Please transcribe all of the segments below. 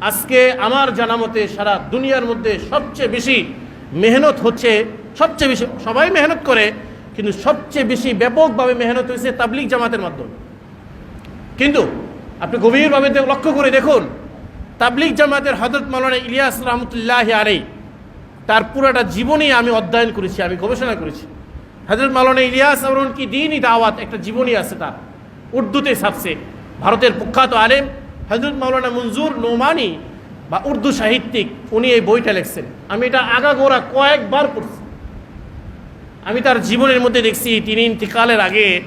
আজকে আমার জানা মতে সারা দুনিয়ার মধ্যে সবচেয়ে বেশি মেহনত হচ্ছে, সবচেয়ে বেশি, সবাই মেহনত করে, কিন্তু সবচেয়ে বেশি ব্যাপকভাবে মেহনত হয়েছে তাবলিক জামাতের মাধ্যমে। কিন্তু আপনি গভীরভাবে লক্ষ্য করে দেখুন তাবলিক জামাতের হজরত মালানা ইলিয়াস রহমতুল্লাহ আলাই তার পুরোটা জীবনী আমি অধ্যয়ন করেছি, আমি গবেষণা করেছি। হজরত মালানা ইলিয়াস আমরন কি দিনই দাওয়াত, একটা জীবনী আছে তার, উর্দুতে ছাপছে, ভারতের প্রখ্যাত আলেম হজরত মাওলানা মঞ্জুর নোমানি বা উর্দু সাহিত্যিক, উনি এই বইটা লিখছেন। আমি এটা আগাগোড়া কয়েকবার পড়ছি। আমি তার জীবনের মধ্যে দেখছি, তিনি ইন্তিকালের আগে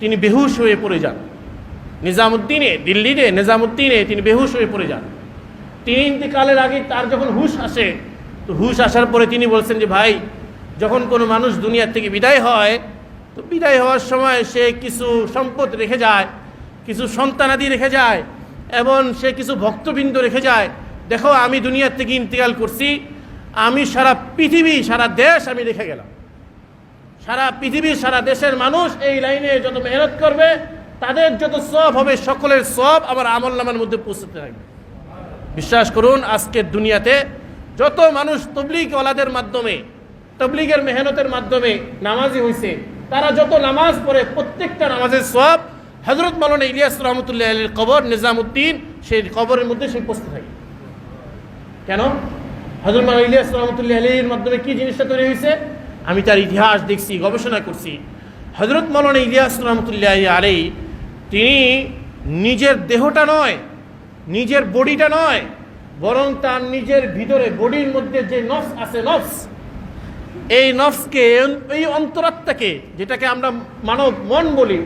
তিনি বেহুশ হয়ে পড়ে যান। নিজামুদ্দিনে, দিল্লিতে নিজামুদ্দিনে তিনি বেহুশ হয়ে পড়ে যান। তিনি ইন্তিকালের আগে তার যখন হুশ আসে, তো হুশ আসার পরে তিনি বলছেন যে, ভাই, যখন কোনো মানুষ দুনিয়ার থেকে বিদায় হয়, তো বিদায় হওয়ার সময় সে কিছু সম্পদ রেখে যায়, কিছু সন্তানাদি রেখে যায় এবং সে কিছু ভক্তবৃন্দ রেখে যায়, দেখো, আমি দুনিয়ার থেকে ইন্তিকাল করছি, আমি সারা পৃথিবী, সারা দেশ আমি রেখে গেলাম। সারা পৃথিবীর সারা দেশের মানুষ এই লাইনে যত মেহনত করবে, তাদের যত সব হবে, সকলের সব আমার আমল নামার মধ্যে পৌঁছতে থাকবে। বিশ্বাস করুন, আজকের দুনিয়াতে যত মানুষ তবলিগ ওলাদের মাধ্যমে, তবলিগের মেহনতের মাধ্যমে নামাজি হয়েছে তারা যত নামাজ পড়ে, প্রত্যেকটা নামাজের সব হজরত মালানা ইলিয়াস রহমতুল্লাহ আলীর কবর নিজামুদ্দিন, সেই কবরের মধ্যে সে পৌঁছতে থাকে কেন? হজরত মালানা ইলিয়াস রহমতুল্লাহ আলীর মাধ্যমে কি জিনিসটা তৈরি হয়েছে? আমি তার ইতিহাস দেখছি, গবেষণা করছি। হজরত মালানা ইলিয়াস রহমতুল্লাহ আলী তিনি নিজের দেহটা নয়, নিজের বডিটা নয়, বরং তার নিজের ভিতরে বডির মধ্যে যে নফস আছে নফস, এই নফসকে, এই অন্তরাত্মাকে, যেটাকে আমরা মানব মন বলি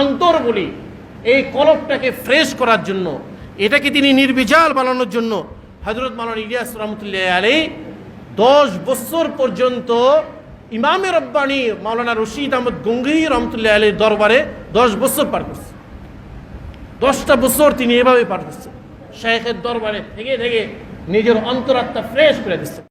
অন্তর বলি, এই কলবটাকে ফ্রেশ করার জন্য, এটাকে তিনি নির্বিচার বানানোর জন্য হজরত মালান ইলিয়াস রহমতুল্লাহ আলী দশ বছর পর্যন্ত ইমামে রব্বানি মাওলানা রশিদ আহমদ গঙ্গি রহমতুল্লাহ আলীর দরবারে দশ বছর পার করছে। দশটা বছর তিনি এভাবে পার করছেন শেখের দরবারে থেকে থেকে নিজের অন্তরাত্মা ফ্রেশ করে দিচ্ছেন